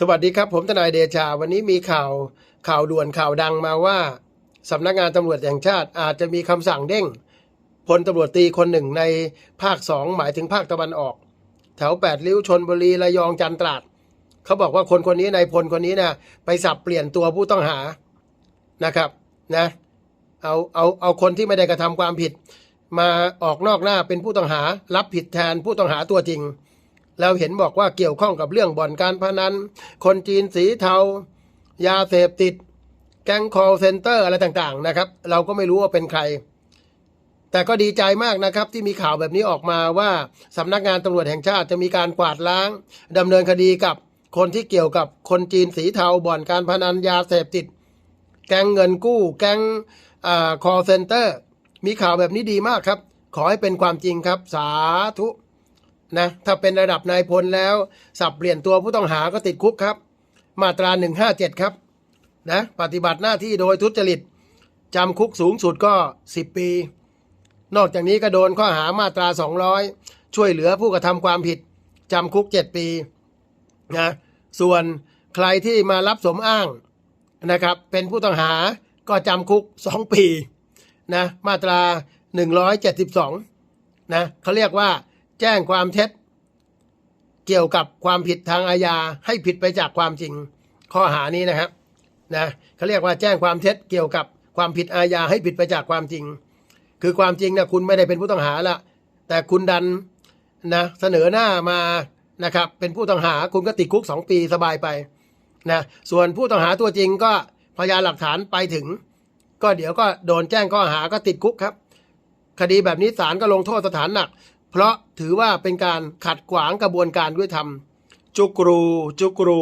สวัสดีครับ ผมทนายเดชา วันนี้มีข่าวข่าวด่วนข่าวดังมาว่าสำนักงานตำรวจแห่งชาติอาจจะมีคำสั่งเด้งพลตำรวจตีคนหนึ่งในภาคสองหมายถึงภาคตะวันออก แถวแปดริ้วชนบุรีระยองจันตราดเขาบอกว่าคนคนนี้นายพลคนนี้นะไปสับเปลี่ยนตัวผู้ต้องหานะครับนะเอาเอาเอาคนที่ไม่ได้กระทำความผิด มาออกนอกหน้าเป็นผู้ต้องหา รับผิดแทนผู้ต้องหาตัวจริง แล้วเห็นบอกว่าเกี่ยวข้องกับเรื่องบ่อนการพนัน คนจีนสีเทา ยาเสพติด แก๊ง call center อะไรต่างๆนะครับ เราก็ไม่รู้ว่าเป็นใคร แต่ก็ดีใจมากนะครับที่มีข่าวแบบนี้ออกมาว่าสำนักงานตำรวจแห่งชาติจะมีการกวาดล้างดำเนินคดีกับคนที่เกี่ยวกับคนจีนสีเทาบ่อนการพนันยาเสพติด แก๊งเงินกู้ แก๊งอ่า call center มีข่าวแบบนี้ดีมากครับ ขอให้เป็นความจริงครับ สาธุ นะถ้าเป็นระดับนายพลแล้ว สับเปลี่ยนตัวผู้ต้องหาก็ติดคุกครับ มาตรา 157 ครับนะปฏิบัติหน้าที่โดยทุจริตจำคุกสูงสุดก็ 10 ปี นอกจากนี้ก็โดนข้อหามาตรา 200 ช่วยเหลือผู้กระทำความผิดจำคุก 7 ปีนะส่วนใครที่มารับสมอ้างนะครับ เป็นผู้ต้องหาก็จำคุก 2 ปีนะมาตรา 172นะเขาเรียกว่า แจ้งความเท็จ เกี่ยวกับความผิดทางอาญาให้ผิดไปจากความจริงข้อหานี้นะครับนะเขาเรียกว่าแจ้งความเท็จเกี่ยวกับความผิดอาญาให้ผิดไปจากความจริง คือความจริงนะคุณไม่ได้เป็นผู้ต้องหาละแต่คุณดันนะเสนอหน้ามานะครับเป็นผู้ต้องหาคุณก็ติดคุกสองปีสบายไปนะส่วนผู้ต้องหาตัวจริงก็พยานหลักฐานไปถึง ก็เดี๋ยวก็โดนแจ้งข้อหาก็ติดคุกครับ คดีแบบนี้ศาลก็ลงโทษสถานหนัก เพราะ ถือว่าเป็นการขัดขวางกระบวนการยุติธรรม จุกรู จุกรู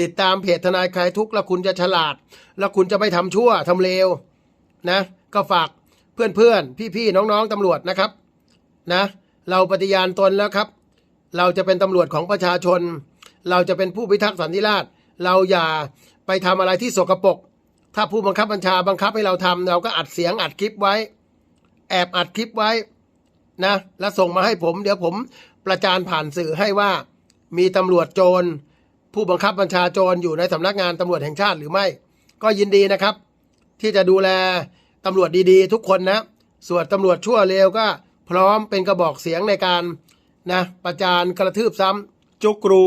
ติดตามเพจทนายคลายทุกข์แล้วคุณจะฉลาด แล้วคุณจะไม่ทำชั่วทำเลวนะ ก็ฝากเพื่อนๆ พี่ๆ น้องๆตำรวจนะครับนะ เราปฏิญาณตนแล้วครับ เราจะเป็นตำรวจของประชาชน เราจะเป็นผู้พิทักษ์สันติราษฎร์เราอย่าไปทำอะไรที่สกรปรกถ้าผู้บังคับบัญชาบังคับให้เราทำเราก็อัดเสียงอัดคลิปไว้ แอบอัดคลิปไว้ นะ แล้วส่งมาให้ผม เดี๋ยวผมประจานผ่านสื่อให้ว่า มีตำรวจโจร ผู้บังคับบัญชาโจรอยู่ในสำนักงานตำรวจแห่งชาติหรือไม่ ก็ยินดีนะครับ ที่จะดูแลตำรวจดีๆ ทุกคนนะ ส่วนตำรวจชั่วเลวก็พร้อมเป็นกระบอกเสียงในการนะประจานกระทืบซ้ำจุกรู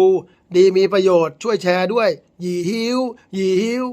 ดีมีประโยชน์ช่วยแชร์ด้วย หยีหิวหยีหิว